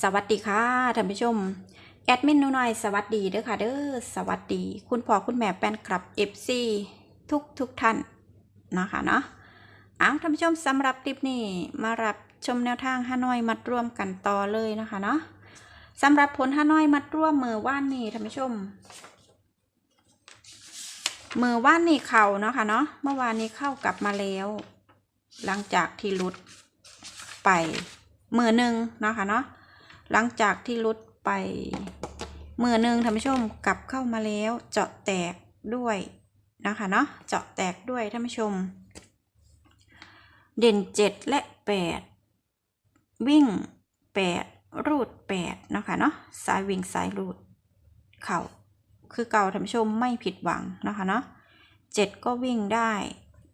สวัสดีค่ะท่านผู้ชม แอดมินนูน้อยสวัสดีเด้อค่ะเด้อสวัสดี คุณพ่อคุณแม่แฟนคลับ FC ทุกทุกท่านนะคะเนาะเอาท่านผู้ชมสำหรับคลิปนี้มารับชมแนวทางฮานอยมัดร่วมกันต่อเลยนะคะเนาะสำหรับผลฮานอยมัดร่วมมือว่านนี้ท่านผู้ชมมือว่านนี้เข่าเนาะค่ะเนาะเมื่อวานนี้เข้ากลับมาแล้ว หลังจากที่ลุดไปมือหนึ่งเนาะคะเนาะ หลังจากที่ลุดไปเมื่อหนึ่งท่านผู้ชมกลับเข้ามาแล้ว เจาะแตกด้วยนะคะเนาะเจาะแตกด้วยท่านผู้ชม เด่นเจ็ดและแปดวิ่งแปดรูดแปดนะคะเนาะสายวิ่งสายรูด เข่าคือเก่าท่านผู้ชมไม่ผิดหวังนะคะเนาะเจ็ดก็วิ่งได้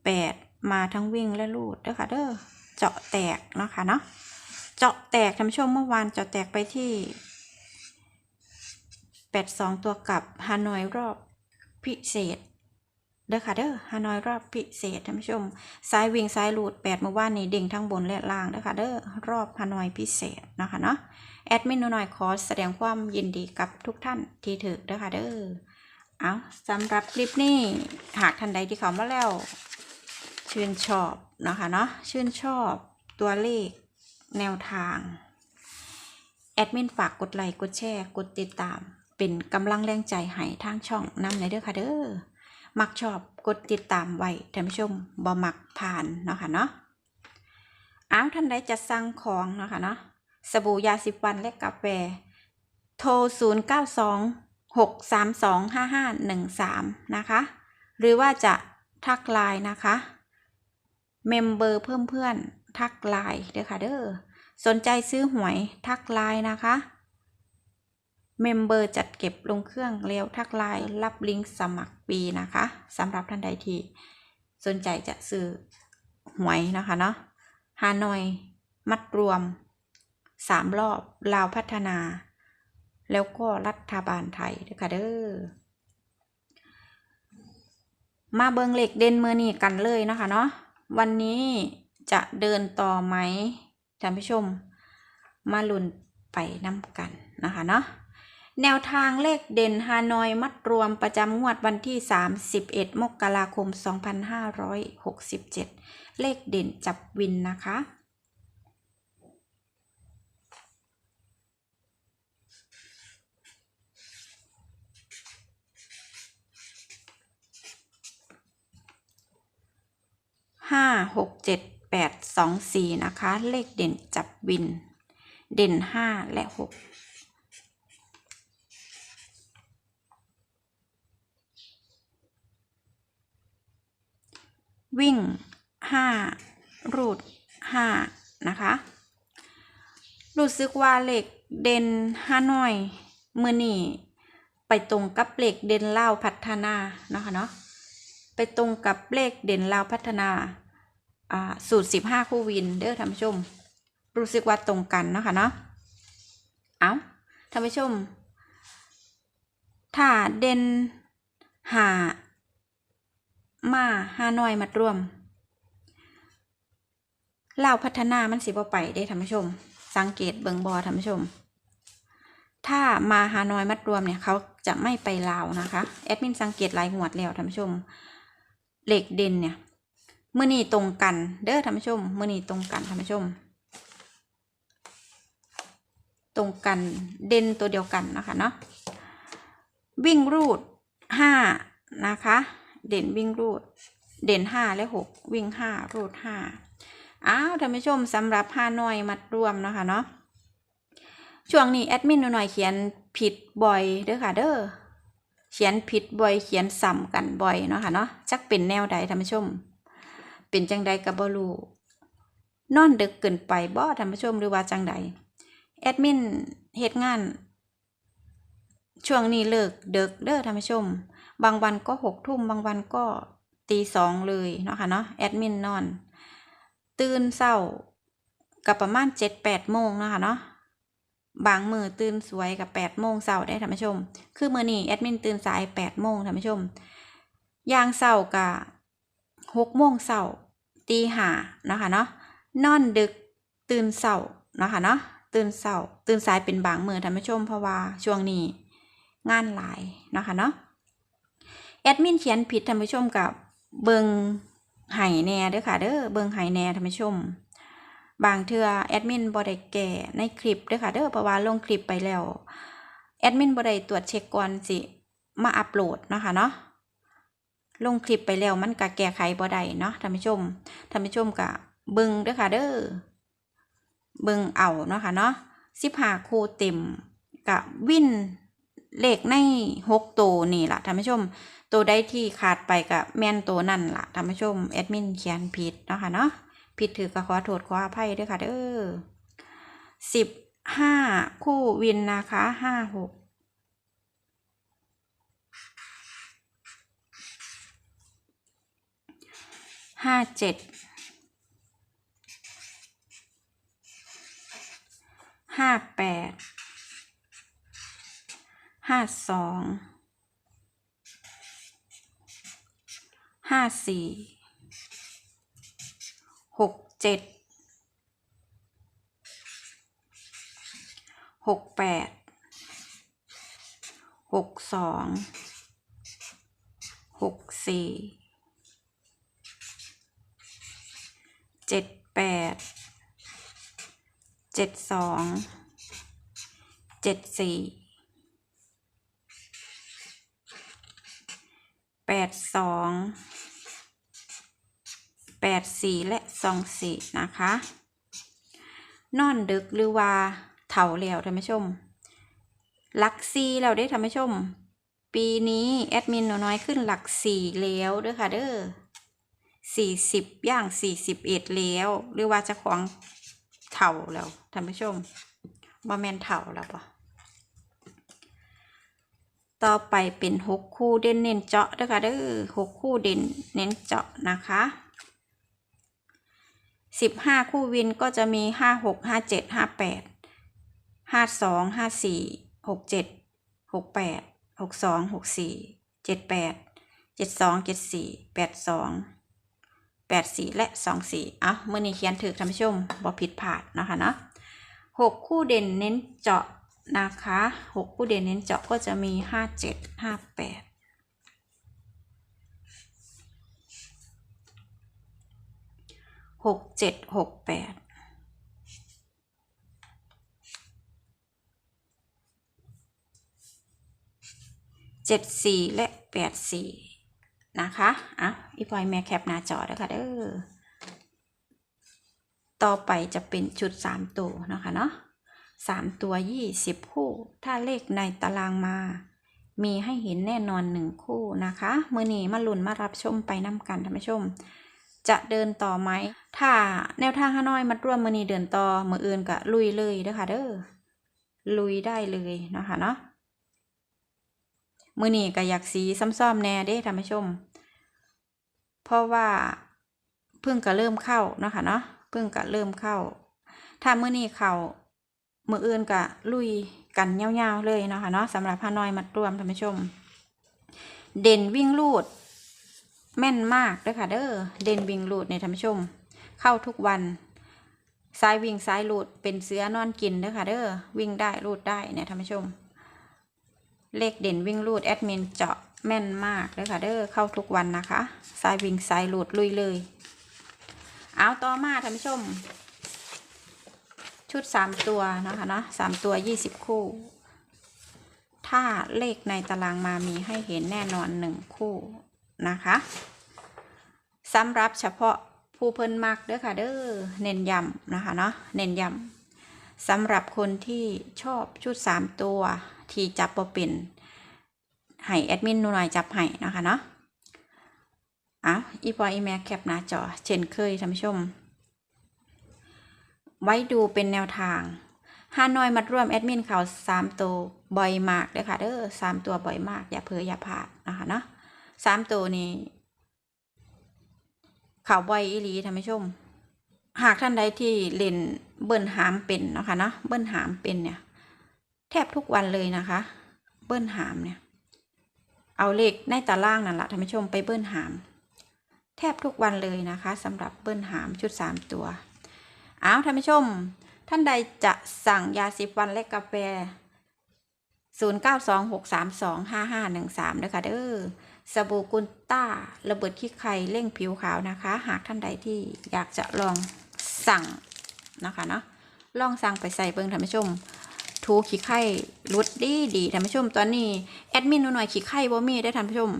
แปดมาทั้งวิ่งและรูดเด้อค่ะเด้อเจาะแตกนะคะเนาะ เจาะแตกท่านผู้ชมเมื่อวานเจาะแตกไปที่แปดสองตัวกับฮานอยรอบพิเศษ เด้อค่ะเด้อฮานอยรอบพิเศษท่านผู้ชมซ้ายวิ่งซ้ายรูดแปดเมื่อวานนี้เด้งทั้งบนและล่างเด้อค่ะเด้อรอบฮานอยพิเศษนะคะเนาะแอดมินหน่อยขอแสดงความยินดีกับทุกท่านที่ถือเด้อค่ะเด้อเอาสำหรับคลิปนี้หากท่านใดที่เขามาแล้ว ชื่นชอบนะคะเนาะชื่นชอบตัวเลข แนวทาง แอดมินฝากกดไลค์กดแชร์กดติดตาม เป็นกำลังแรงใจให้ทางช่องนำในเด้อค่ะเด้อมักชอบกดติดตามไว้ท่านผู้ชมบ่มักผ่านเนาะค่ะเนาะอ้าวท่านใดจะสั่งของเนาะค่ะเนาะสบู่ยาสิบวันและกาแฟ โทร 0 9 2 6 3 2 5 5 1 3 นะคะ หรือว่าจะทักไลน์นะคะ เมมเบอร์เพิ่มเพื่อน ทักไลน์เด้อค่ะเด้อสนใจซื้อหวยทักไลน์นะคะเมมเบอร์จัดเก็บลงเครื่องเร็วทักไลน์รับลิงก์สมัครปีนะคะสำหรับท่านใดที่สนใจจะซื้อหวยนะคะเนาะฮานอยมัดรวมสามรอบลาวพัฒนา แล้วก็รัฐบาลไทยเด้อค่ะเด้อมาเบิงเหล็กเด่นมือนี่กันเลยนะคะเนาะวันนี้ จะเดินต่อไหมท่านผู้ชม มาลุ้นไปน้ำกันนะคะเนาะแนวทางเลขเด่นฮานอยมัดรวมประจำงวดวันที่ 31 มกราคม 2567 เลขเด่นจับวินนะคะ ห้าหกเจ็ด แปดสองสี่นะคะ เลขเด่นจับวิน เด่นห้าและหกวิ่งห้ารูดห้านะคะ รู้สึกว่าเลขเด่นห้าน้อย มือนี่ไปตรงกับเลขเด่นเล่าพัฒนา นะคะเนาะ ไปตรงกับเลขเด่นเลาพัฒนา สูตรสิบห้าคู่วินเด้อท่านผู้ชม รู้สึกว่าตรงกันเนาะคะเนาะเอาท่านผู้ชม ถ้าเด่นหามาหานอยมัดรวมเล่าพัฒนามันสิบ่ไปได้ท่านผู้ชม สังเกตเบิงบอท่านผู้ชม ถ้ามาฮานอยมัดรวมเนี่ยเขาจะไม่ไปลาวนะคะ แอดมินสังเกตหลายหัวดแล้วท่านผู้ชมเหล็กเด่นเนี่ย มื่อนี้ตรงกัน เด้อท่านผู้ชมมื่อนี้ตรงกันท่านผู้ชม ตรงกันเด่นตัวเดียวกันนะคะเนาะวิ่งรูดห้านะคะ เด่นวิ่งรูด เด่นห้าและหกวิ่งห้ารูดห้าอ้าวท่านผู้ชมสำหรับห้าหน่อยมัดรวมเนาะคะเนาะช่วงนี้แอดมินหน่อยเขียนผิดบ่อยเด้อค่ะเด้อเขียนผิดบ่อยเขียนซ้ำกันบ่อยเนาะค่ะเนาะจักเป็นแนวใดท่านผู้ชม เป็นจังใดกับบรูนอนดึกเกินไปบ่ท่านผู้ชมหรือว่าจังใดแอดมินเฮ็ดงาน ช่วงนี้เลิกเดึกเด้อท่านผู้ชม บางวันก็หกทุ่มบางวันก็ตีสองเลยเนาะค่ะเนาะแอดมินนอน ตื่นเศร้ากับประมาณเจ็ดแปดโมงเนาะค่ะเนาะบางมือตื่นสวยกับแปดโมงเช้าได้ท่านผู้ชม คือมือนี้แอดมินตื่นสายแปดโมงท่านผู้ชมยางเช้ากับ หกโมงเช้าตีห้านะคะเนาะนอนดึกตื่นเช้านะคะเนาะตื่นเช้าตื่นสายเป็นบางมือท่านผู้ชมเพราะว่าช่วงนี้งานหลายนะคะเนาะแอดมินเขียนผิดท่านผู้ชมกับเบิงไห้แน่เด้อค่ะเด้อเบิงไห้แน่ท่านผู้ชม บางเทื่อแอดมินบ่ได้แก้ในคลิปเด้อค่ะเด้อเพราะว่าลงคลิปไปแล้วแอดมินบ่ได้ตรวจเช็คก่อนสิมาอัปโหลดนะคะเนาะ ลงคลิปไปแล้วมันก็แก้ไขบ่ได้เนาะท่านผู้ชมท่านผู้ชมก็เบิ่งเด้อค่ะเด้อเบิ่งเอาเนาะค่ะเนาะ15คู่เต็มกับวินเลขใน6ตัวนี่ล่ะท่านผู้ชม ตัวใดที่ขาดไปกับแม่นตัวนั่นล่ะท่านผู้ชมแอดมินเขียนผิดเนาะค่ะเนาะผิดถือก็ขอโทษขออภัยด้วยค่ะเด้อสิบห้าคู่วินนะคะห้าหก ห้าเจ็ดห้าแปดห้าสองห้าสี่หกเจ็ดหกแปดหกสองหกสี่ เจ็ดแปดเจ็ดสองเจ็ดสี่แปดสองแปดสี่และสองสี่นะคะ นอนดึกหรือว่าเถ่าแล้วท่านผู้ชมหลักสี่เราได้ท่านผู้ชม ปีนี้แอดมินหนูน้อยขึ้นหลักสี่แล้วเด้อค่ะเด้อ สี่สิบย่างสี่สิบเอ็ดแล้ว หรือว่าจะของเถ่าแล้วท่านผู้ชมบ่แมนเถ่าแล้วปะต่อไปเป็นหกคู่เด่นเน้นเจาะเด้อค่ะเด้อหกคู่เด่นเน้นเจาะนะคะสิบห้าคู่วินก็จะมีห้าหกห้าเจ็ดห้าแปดห้าสองห้าสี่หกเจ็ดหกแปดหกสองหกสี่เจ็ดแปดเจ็ดสองเจ็ดสี่แปดสอง แปดสี่และสองสี่อะเมื่อนี้เขียนถือท่านผู้ชมบ่ผิดพลาดนะคะเนาะหกคู่เด่นเน้นเจาะนะคะหกคู่เด่นเน้นเจาะก็จะมีห้าเจ็ดห้าแปดหกเจ็ดหกแปดเจ็ดสี่และแปดสี่ นะคะอะอีพลอยแม่แคปหน้าจอเด้อค่ะเด้อต่อไปจะเป็นชุดสามตัวนะคะเนาะสามตัวยี่สิบคู่ ถ้าเลขในตารางมา มีให้เห็นแน่นอนหนึ่งคู่นะคะมือนี้มาลุ้นมารับชมไปน้ำกันท่านผู้ชม จะเดินต่อไหม ถ้าแนวทางฮานอยมัดร่วมมือนี้เดินต่อมืออื่นก็ลุยเลยเด้อค่ะเด้อลุยได้เลยนะคะเนาะ มือนี้ก็อยากสีซ้ำๆแน่เด้ท่านผู้ชม เพราะว่าเพิ่งก็เริ่มเข้าเนาะคะเนาะเพิ่งก็เริ่มเข้า ถ้ามือนี้เขามืออื่นก็ลุยกันยาวๆเลยเนาะคะเนาะสำหรับฮานอยมัดรวมท่านผู้ชม เด่นวิ่งลูด แม่นมากเด้อค่ะเด้อเด่นวิ่งลูดในท่านผู้ชม เข้าทุกวันซ้ายวิ่งซ้ายลูดเป็นเสื้อนอนกินเด้อค่ะเด้อวิ่งได้ลูดได้เนี่ยท่านผู้ชม เลขเด่นวิ่งลูดแอดมินเจาะแม่นมากเด้อค่ะเด้อเข้าทุกวันนะคะซ้ายวิ่งซ้ายลูดลุยเลย เอาต่อมาท่านผู้ชม ชุดสามตัวนะคะเนาะสามตัวยี่สิบคู่ ถ้าเลขในตารางมามีให้เห็นแน่นอนหนึ่งคู่นะคะสำหรับเฉพาะผู้เพิ่นมักเด้อค่ะเด้อเน้นย้ำนะคะเนาะเน้นย้ำสำหรับคนที่ชอบชุดสามตัว ที่จับบ่เป็นให้แอดมินหนูหน่อยจับให้นะคะเนาะเอาอีพออีแม็กแคปหน้าจอเช่นเคยท่านผู้ชม ไว้ดูเป็นแนวทางฮานอยมัดร่วมแอดมินเขาสามตัวบ่อยมากเด้อค่ะเด้อสามตัวบ่อยมาก อย่าเผลออย่าพลาดนะคะเนาะสามตัวนี้ข่าวบ่อยอีหลีท่านผู้ชม หากท่านใดที่เล่นเบิ้ลหามเป็นนะคะเนาะเบิ้ลหามเป็นเนี่ย แทบทุกวันเลยนะคะ เบิ้ลหามเนี่ย เอาเลขในตารางนั่นแหละท่านผู้ชมไปเบิ้ลหาม แทบทุกวันเลยนะคะสำหรับเบิ้ลหามชุดสามตัวเอาท่านผู้ชม ท่านใดจะสั่งยาสีฟันและกาแฟ 0926325513ด้วยค่ะเด้อสบู่กุนต้า ระเบิดขี้ไข่เร่งผิวขาวนะคะ หากท่านใดที่อยากจะลองสั่งนะคะเนาะลองสั่งไปใส่เบิ้งท่านผู้ชม ถูขี้ไข่รุดดีดีท่านผู้ชม ตอนนี้แอดมินหนูหน่อยขี้ไข่บ่มีได้ท่านผู้ชม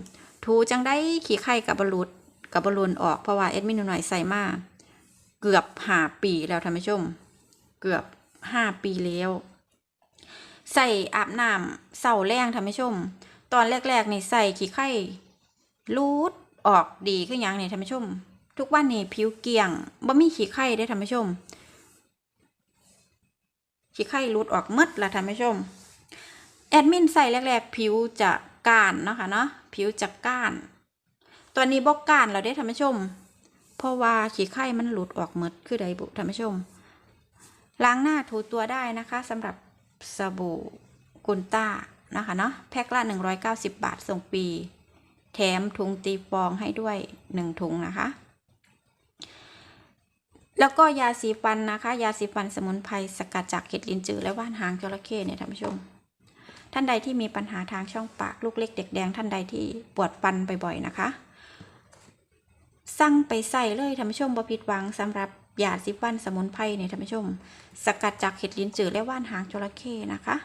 ถูจังได้ขี้ไข่กับบรุดกับบอลลูนออกเพราะว่าแอดมินหนูหน่อยใส่มาเกือบห้าปีแล้วท่านผู้ชม เกือบห้าปีแล้ว ใส่อาบน้ำเสาแรงท่านผู้ชม ตอนแรกๆนี่ใส่ขี้ไข่รูดออกดีขึ้นยังนี่ท่านผู้ชม ทุกวันนี้ผิวเกลี่ยงบ่มีขี้ไข่ได้ท่านผู้ชม ขี้ไข่รูดออกหมดละท่านผู้ชม แอดมินใส่แรก ๆ ผิวจะก้านเนาะค่ะเนาะผิวจะก้าน ตอนนี้บอกก้านแล้วได้ท่านผู้ชม เพราะว่าขี้ไข่มันหลุดออกหมดคือใดบุท่านผู้ชม ล้างหน้าถูตัวได้นะคะสำหรับสบู่กุนต้านะคะเนาะแพ็คละ190 บาทส่งปี แถมถุงตีฟองให้ด้วย 1 ถุงนะคะ แล้วก็ยาสีฟันนะคะ ยาสีฟันสมุนไพรสกัดจากเห็ดลินจือและว่านหางจระเข้เนี่ยท่านผู้ชม ท่านใดที่มีปัญหาทางช่องปากลูกเล็กเด็กแดงท่านใดที่ปวดฟันบ่อยๆนะคะ สั่งไปใส่เลยท่านผู้ชมบ่ผิดหวังสำหรับยาสีฟันสมุนไพรเนี่ยท่านผู้ชม สกัดจากเห็ดลินจือและว่านหางจระเข้นะคะ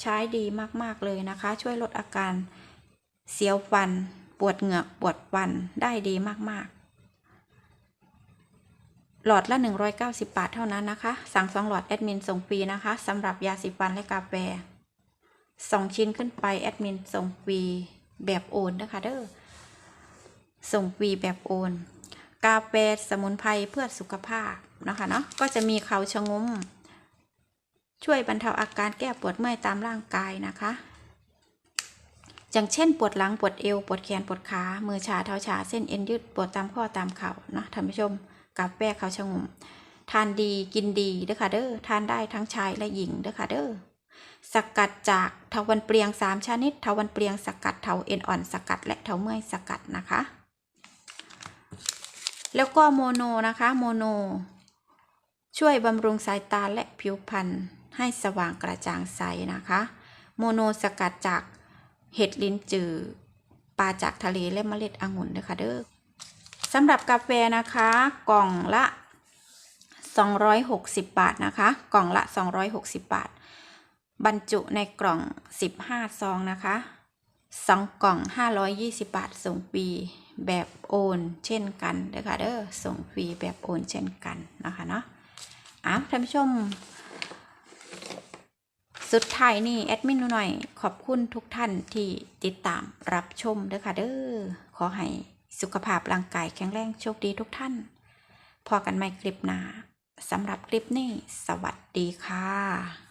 ใช้ดีมากๆเลยนะคะ ช่วยลดอาการเสียวฟัน ปวดเหงือกปวดฟันได้ดีมากๆ หลอดละ 190 บาทเท่านั้นนะคะ สั่งสองหลอดแอดมินส่งฟรีนะคะสำหรับยาสีฟันและกาแฟสองชิ้นขึ้นไปแอดมินส่งฟรีแบบโอนนะคะเด้อส่งฟรีแบบโอน กาแฟสมุนไพรเพื่อสุขภาพนะคะเนาะก็จะมีเขาชะงมช่วยบรรเทาอาการแก้ปวดเมื่อยตามร่างกายนะคะ อย่างเช่นปวดหลังปวดเอวปวดแขนปวดขา มือชาเท้าชาเส้นเอ็นยืดปวดตามข้อตามเข่านะท่านผู้ชม กาแฟเขาชงมทานดีกินดีเด้อค่ะเด้อทานได้ทั้งชายและหญิงเด้อค่ะเด้อสกัดจากเถาวันเปลียงสามชนิดเถาวันเปลียงสกัดเถาเอ็นอ่อนสกัด และเถาเมื่อยสกัดนะคะ แล้วก็โมโนนะคะโมโน ช่วยบำรุงสายตาและผิวพรรณให้สว่างกระจ่างใสนะคะ โมโนสกัดจากเห็ดลิ้นจือปลาจากทะเลและเมล็ดองุ่นนะคะเด้อ สำหรับกาแฟนะคะ กล่องละ 260 บาทนะคะ กล่องละ 260 บาท บรรจุในกล่อง 15 ซองนะคะสองกล่อง 520 บาท ส่งฟรีแบบโอนเช่นกันเด้อค่ะเด้อส่งฟรีแบบโอนเช่นกันนะคะเนาะอ้าวท่านผู้ชม สุดท้ายนี่แอดมินหนูหน่อย ขอบคุณทุกท่านที่ติดตามรับชมเด้อค่ะเด้อขอให้ สุขภาพร่างกายแข็งแรงโชคดีทุกท่าน พอกันใหม่คลิปหน้าสำหรับคลิปนี้ สวัสดีค่ะ